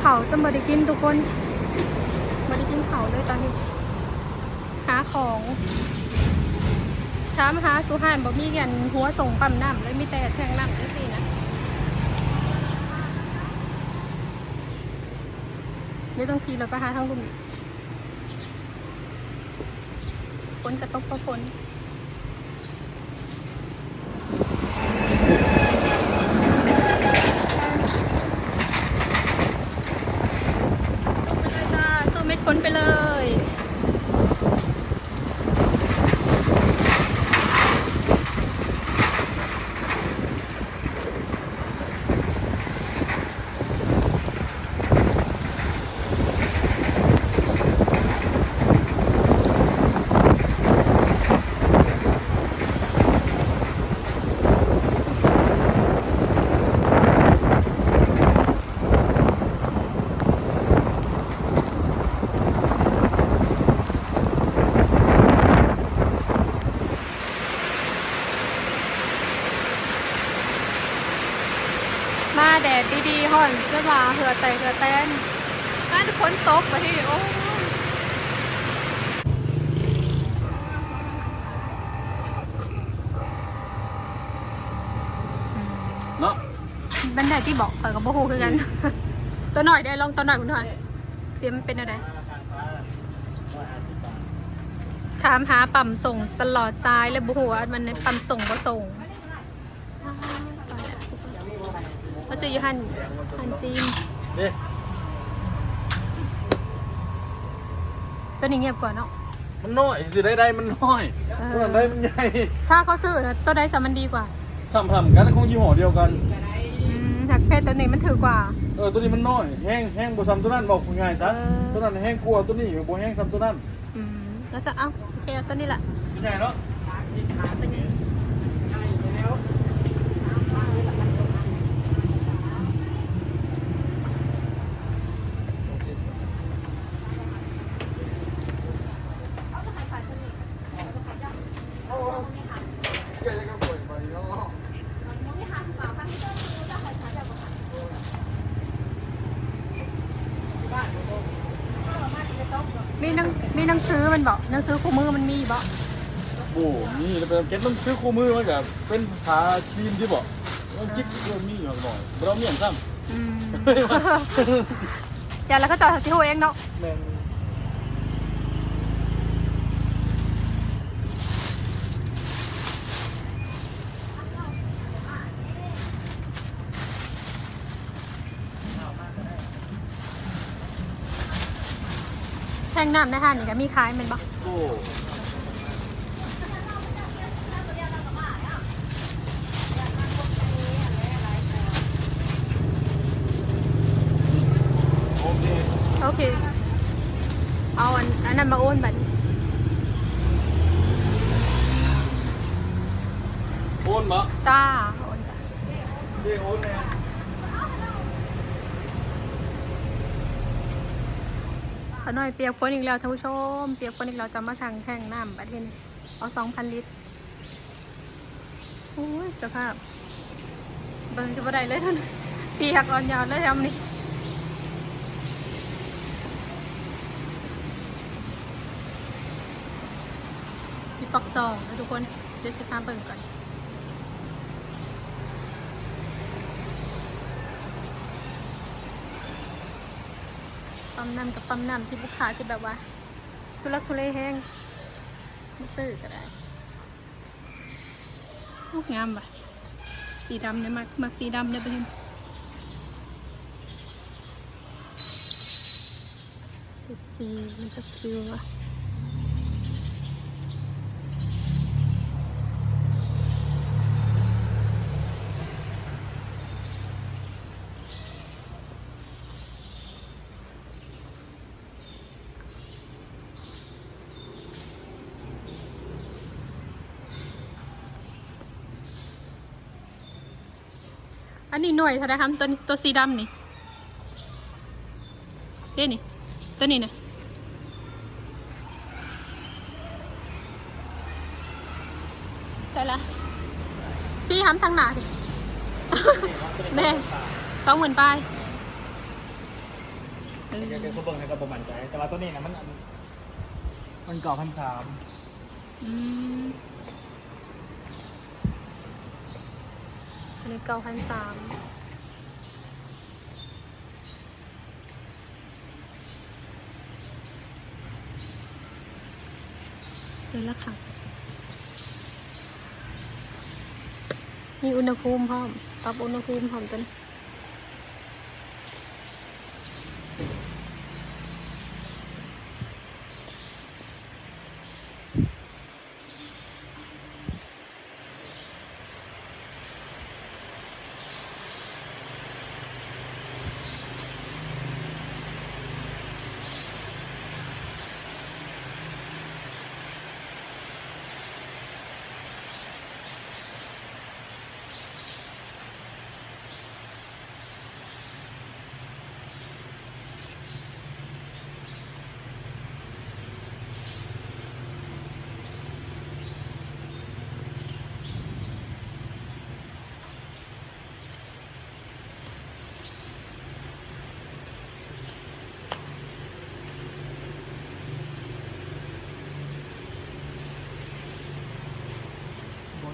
เขาจะมาได้กินทุกคนมาได้กินเขาเลยตอนนี้ หาของถามหาสุหานบอกมีกันหัวส่งปั๊มน้ำเลยมีแต่แทงน้ำนี่สินะนี่ต้องขี่รถไปหาทางลุมอีกฝนกระตกก็ฝน ไปเลยจ้าสู้เม็ดฝนไปเลย มาแดด ดีๆห่อนเสื้อผ้าเหือแตกเหือแตนน่าจะพ้นตกไปที่โอ้ยเนาะบันไดที่บอกข่อยกับโบฮูคือกัน ตัวหน่อยได้ลองตัวหน่อยคุณทอนเสียงมันเป็นอะไรถามหาปั๊มส่งตลอดซ้ายเลยบูหัวามันในปั๊มส่งก็ส่งก็ จะอยู่หันหันจีนเด้ตัวนี้เงียบกว่าเนาะมันน้อยสิได้ได้มันน้อยเออตัวนั้นได้มันใหญ่ถ้าเขาซื้อนะตัวใดสามันดีกว่าสัมผัสกันคงยี่ห้อเดียวกันอืมหักเพศตัวนี้มันถือกว่า เออตัวนี้มันน้อยแห้งแห้งบ่ซ้ำตัวนั้นบอกง่ายๆซะเออตัวนั้นแห้งกลัวาตัวนี้บ่แห้งซ้ำตัวนั้นอืมแล้วจะเอ้าโอเคเอาตัวนี้แหละใหญ่เนาะตัวนี้ มีหนังมีหนังสือมันบอกหนังสือคู่มือมันมีบอกโอ้นี่แล้วเป็นเก็ตต้องซื้อคู่มือมากับเป็นภาษาจีนที่บ่ต้องจิ๊กเรื่องมีอยู่หน่อยบ่เราเมียนซ้ำ อืม อย่าแล้วก็จอดที่หัวเองเนาะ แม่น ทงน้ำในห้างนี่ก็มีขายแมันบอกโอ้โอเคโอเค เอาอันอันนั้นมาโอนบัตรโอนมาจ้าโอนจ้ะเด้โอนแน่ ขน่อยเปียกฝนอีกแล้วท่านผู้ชม เปียกฝนอีกแล้วจะมาทางแท่งน้ำประเทศนี้เอาสองพันลิตรโอ้ยสภาพ เบิ่งจะบ่ได้เลยท่านเปียกอ่อนยาวเลยทำนี่มีปักซองนะทุกคน เดี๋ยวสิพาเบิ่งก่อน ปั๊มน้ำกับปั๊มน้ำที่ลูกค้าที่แบบว่า ทุลักทุเลแห้งไม่ซื้อก็ได้ลูกงามว่ะสีดำเนี่ยมักมักสีดำเนี่ยไปเห็นสิบปีมันจะคิวอะ อันนี้หน่วยเท่าไหรครับตัวนี้ตัวสีดำนี่เด้นี่ ตัวนี้นะใช่ละพี่ทำทางหนาสิแม่ สองหมื่นปลายอเดี๋ยวเดี๋ยวเขาเบิ่งให้กระบอกมั่นใจ แต่ว่าตัวนี้นะมันอันมันเก่าพันสาม อืม อันนี้เก้าพันสามเดี๋ยวละค่ะ มีอุณหภูมิพร้อม ปรับอุณหภูมิพร้อมกัน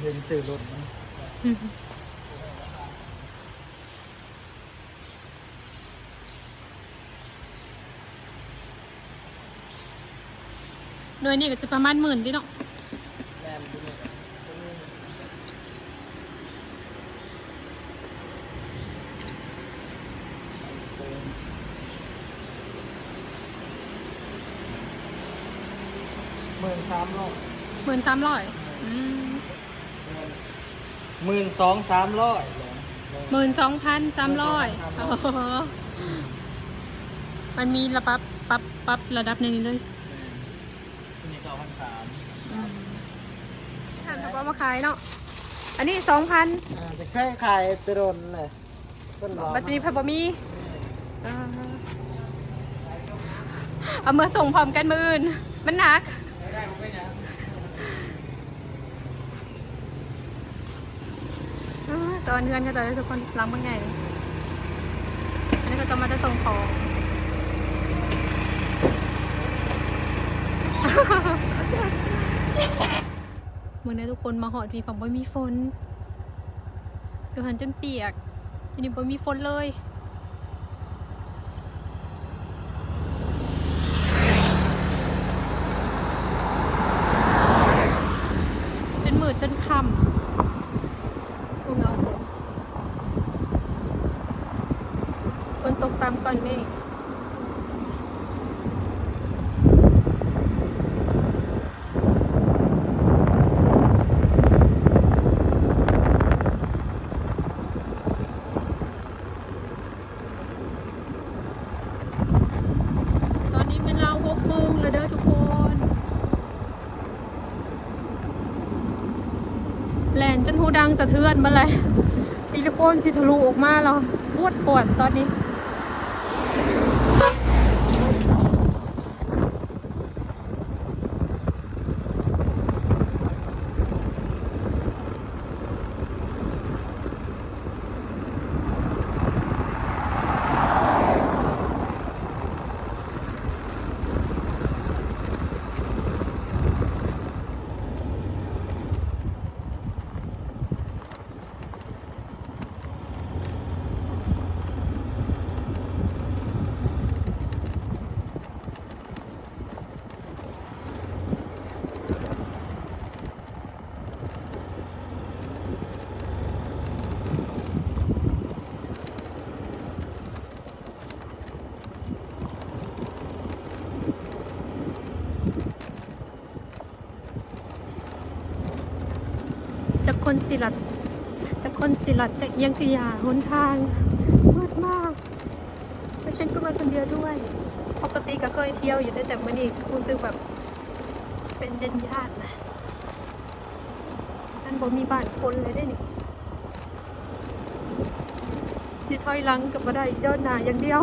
เย็นสื่อรถนะหน่วยนี้ก็จะประมาณหมื่นดิเนาะแรมตัวนี้ตัวนี้หมื่นสามร้อยหมื่นสามร้อย หมื่นสองสามร้อยหมื่นสองพันสามร้อยมันมีระปับปรับปรับระดับในนี้เลยตัวนี้เก้าพันสามทานเขาก็มาขายเนาะ อันนี้สองพันอ่าจะแค่ขายตะรนเลยต้นหอมบัตรนี้พับบะมีเออเอามาส่งพร้อมกันมืออื่นมันหนัก ได้ผมไม่ยัง เออ สอนเงินค่ะตอนนี้ทุกคนรังบางไงอันนี้ก็จะมาจะส่งของมื่อนี้ทุกคนมาหอดพี่ผมบ่มีฝนเดี๋ยวหันจนเปียกทีนี้บ่มีฝนเลยจนมืดจนค่ำกูเงาฝนตกตามก่อนเมฆตอนนี้เป็นเราหกโมงแล้วเด้อทุกคนแลนจนหูดังสะเทือนมาเลยซิลิโคนสิทะลุออกมาแล้วปวดปวดตอนนี้ คนสิลัดจากคนสิลัดจากเอียงสยาหนทางมืดมากแล้วฉันก็มาคนเดียวด้วย ปกติก็เคยเที่ยวอยู่แต่มื่อนี้รู้สึกแบบเป็นเด่นญาตินะอันบ่มีบ้านคนเลยได้นี่สิถอยหลังกับบ่ได้เดินหน้าอย่างเดียว